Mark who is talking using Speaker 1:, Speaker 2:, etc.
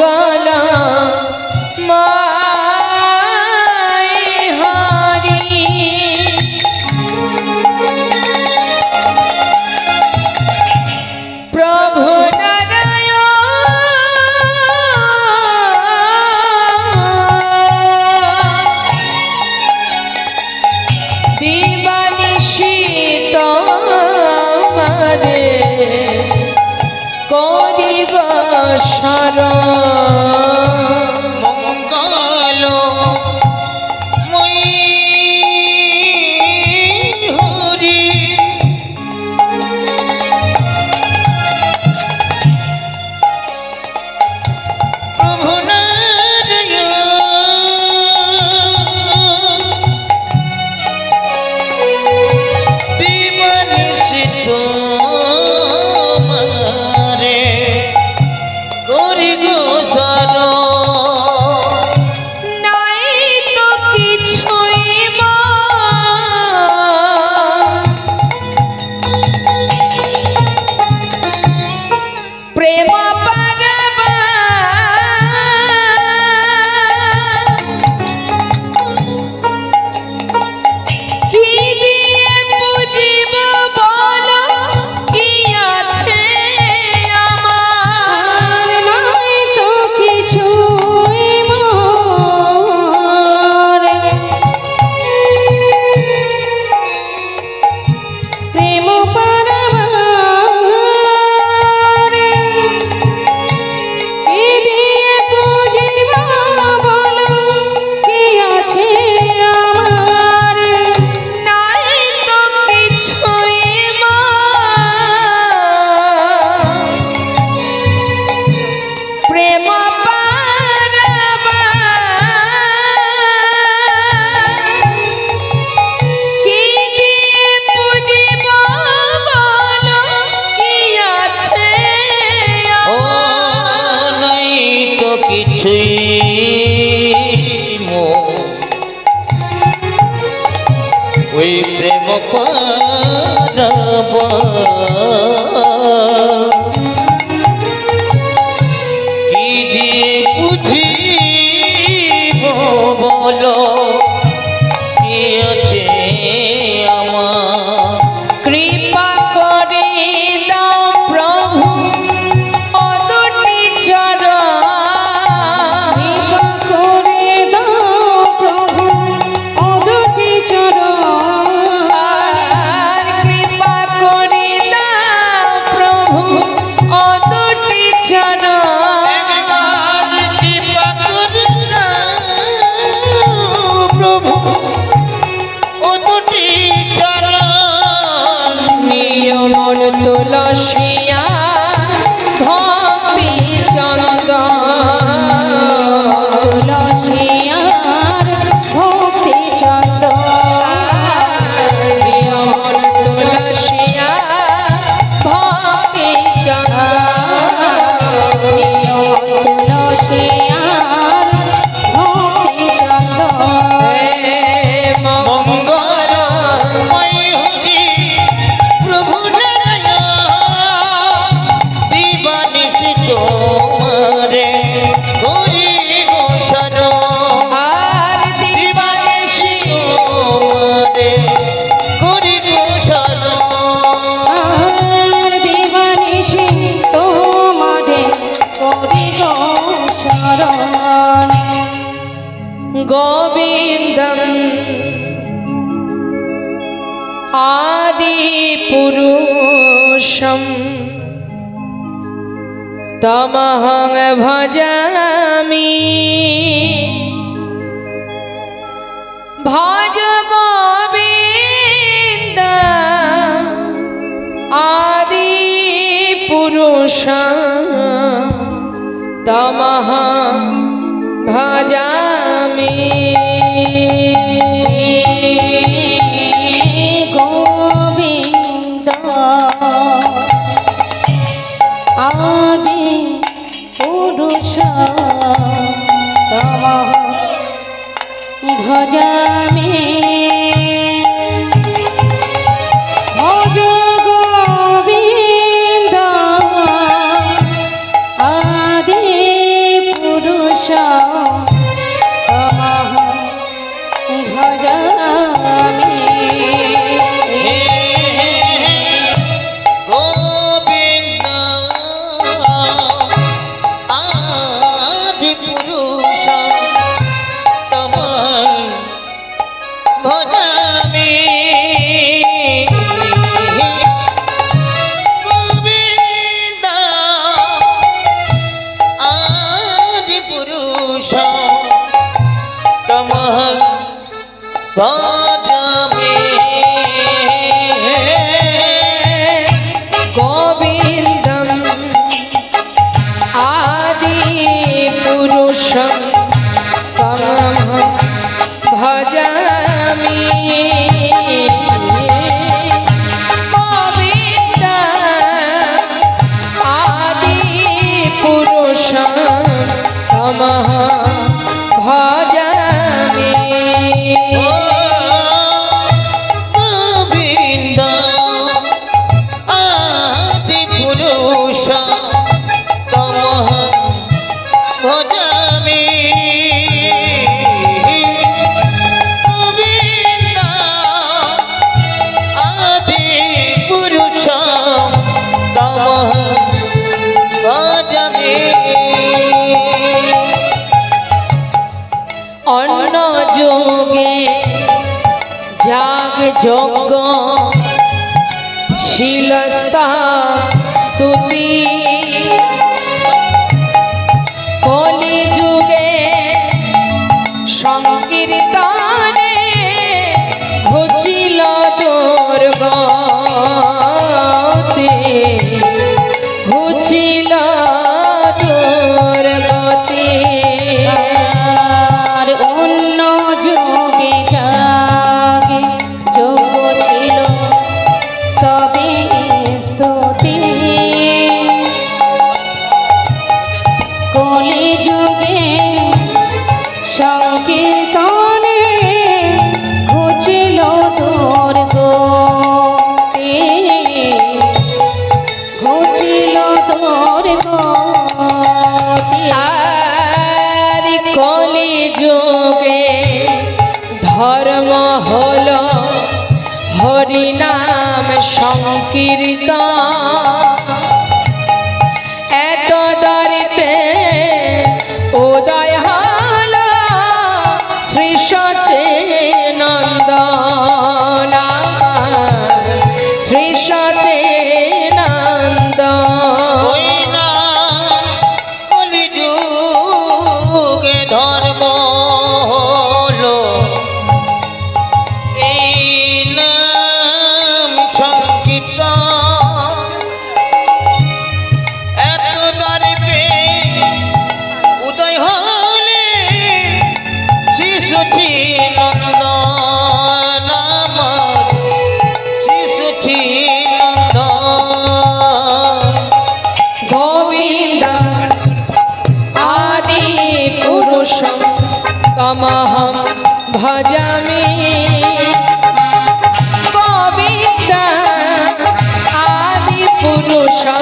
Speaker 1: গলা মা সারা
Speaker 2: ওই প্রেম পাব
Speaker 1: ईशं तमहं भजामि भज गोविन्द आदिपुरुष तमहं
Speaker 3: রাজা
Speaker 1: যোগ্য ছিল স্তুতি। সংকীর্তা এত দরিতে উদয় হল শ্রী সচে মহম ভজামি কবিতা আদি পুরুষা